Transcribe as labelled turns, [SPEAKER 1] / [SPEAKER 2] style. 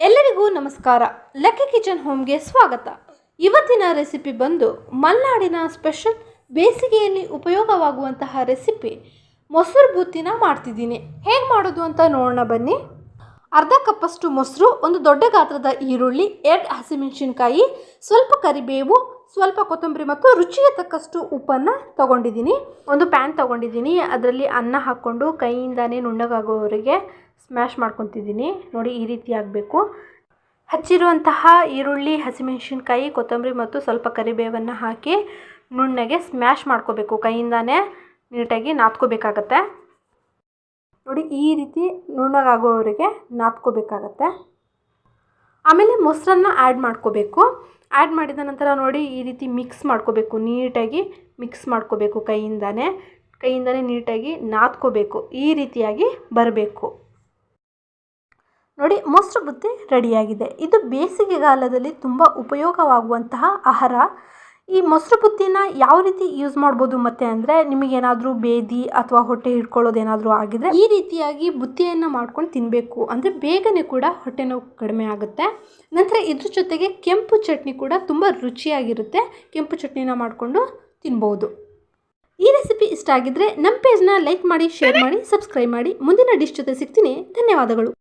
[SPEAKER 1] ಎಲ್ಲರಿಗೂ ನಮಸ್ಕಾರ. Lucky kitchen ಹೋಮ್ಗೆ ಸ್ವಾಗತ. ಇವತ್ತಿನ ರೆಸಿಪಿ ಬಂದು ಮಲೆನಾಡಿನ ಸ್ಪೆಷಲ್ ಬೇಸಿಗೆಯಲ್ಲಿ ಉಪಯೋಗವಾಗುವಂತಹ ರೆಸಿಪಿ ಮೊಸರು ಬುತ್ತಿನ ಮಾಡ್ತಿದ್ದೀನಿ. ಹೇಗೆ ಮಾಡೋದು ಅಂತ ನೋಡೋಣ ಬನ್ನಿ. ಅರ್ಧ ಕಪ್ಪಷ್ಟು ಮೊಸರು, ಒಂದು ದೊಡ್ಡ ಗಾತ್ರದ ಈರುಳ್ಳಿ, ಎರಡು ಹಸಿಮೆಣಸಿನ್ಕಾಯಿ, ಸ್ವಲ್ಪ ಕರಿಬೇವು ಸ್ವಲ್ಪ ಕೊತ್ತಂಬರಿ ಮತ್ತು ರುಚಿಗೆ ತಕ್ಕಷ್ಟು ಉಪ್ಪನ್ನು ತಗೊಂಡಿದ್ದೀನಿ. ಒಂದು ಪ್ಯಾನ್ ತಗೊಂಡಿದ್ದೀನಿ. ಅದರಲ್ಲಿ ಅನ್ನ ಹಾಕ್ಕೊಂಡು ಕೈಯಿಂದನೇ ನುಣ್ಣಗಾಗೋವರೆಗೆ ಸ್ಮ್ಯಾಶ್ ಮಾಡ್ಕೊತಿದ್ದೀನಿ. ನೋಡಿ, ಈ ರೀತಿ ಆಗಬೇಕು. ಹಚ್ಚಿರುವಂತಹ ಈರುಳ್ಳಿ, ಹಸಿಮೆಣಸಿನ್ಕಾಯಿ, ಕೊತ್ತಂಬರಿ ಮತ್ತು ಸ್ವಲ್ಪ ಕರಿಬೇವನ್ನು ಹಾಕಿ ನುಣ್ಣಗೆ ಸ್ಮ್ಯಾಶ್ ಮಾಡ್ಕೋಬೇಕು. ಕೈಯಿಂದನೇ ನೀಟಾಗಿ ನಾದ್ಕೋಬೇಕಾಗತ್ತೆ ನೋಡಿ, ಈ ರೀತಿ ನುಣ್ಣಗಾಗೋವರೆಗೆ ನಾದ್ಕೋಬೇಕಾಗತ್ತೆ ಆಮೇಲೆ ಮೊಸರನ್ನ ಆ್ಯಡ್ ಮಾಡ್ಕೋಬೇಕು. ಆ್ಯಡ್ ಮಾಡಿದ ನಂತರ ನೋಡಿ ಈ ರೀತಿ ಮಿಕ್ಸ್ ಮಾಡ್ಕೋಬೇಕು. ನೀಟಾಗಿ ಮಿಕ್ಸ್ ಮಾಡ್ಕೋಬೇಕು ಕೈಯಿಂದನೇ. ಕೈಯಿಂದನೇ ನೀಟಾಗಿ ನಾದ್ಕೋಬೇಕು. ಈ ರೀತಿಯಾಗಿ ಬರಬೇಕು. ನೋಡಿ ಮೊಸರು ಬುತ್ತಿ ರೆಡಿಯಾಗಿದೆ ಇದು ಬೇಸಿಗೆಗಾಲದಲ್ಲಿ ತುಂಬ ಉಪಯೋಗವಾಗುವಂತಹ ಆಹಾರ. ಈ ಮೊಸರು ಬುತ್ತಿನ ಯಾವ ರೀತಿ ಯೂಸ್ ಮಾಡ್ಬೋದು ಮತ್ತೆ ಅಂದರೆ ನಿಮಗೇನಾದರೂ ಬೇದಿ ಅಥವಾ ಹೊಟ್ಟೆ ಹಿಡ್ಕೊಳ್ಳೋದೇನಾದರೂ ಆಗಿದ್ರೆ? ಈ ರೀತಿಯಾಗಿ ಬುತ್ತಿಯನ್ನು ಮಾಡ್ಕೊಂಡು ತಿನ್ನಬೇಕು ಅಂದರೆ ಬೇಗನೆ ಕೂಡ ಹೊಟ್ಟೆ ನೋವು ಕಡಿಮೆ ಆಗುತ್ತೆ. ನಂತರ ಇದ್ರ ಜೊತೆಗೆ ಕೆಂಪು ಚಟ್ನಿ ಕೂಡ ತುಂಬ ರುಚಿಯಾಗಿರುತ್ತೆ. ಕೆಂಪು ಚಟ್ನಿನ ಮಾಡಿಕೊಂಡು ತಿನ್ಬೋದು. ಈ ರೆಸಿಪಿ ಇಷ್ಟ ಆಗಿದ್ರೆ ನಮ್ಮ ಪೇಜ್ನ ಲೈಕ್ ಮಾಡಿ ಶೇರ್ ಮಾಡಿ ಸಬ್ಸ್ಕ್ರೈಬ್ ಮಾಡಿ. ಮುಂದಿನ ಡಿಶ್ ಜೊತೆ ಸಿಗ್ತೀನಿ. ಧನ್ಯವಾದಗಳು.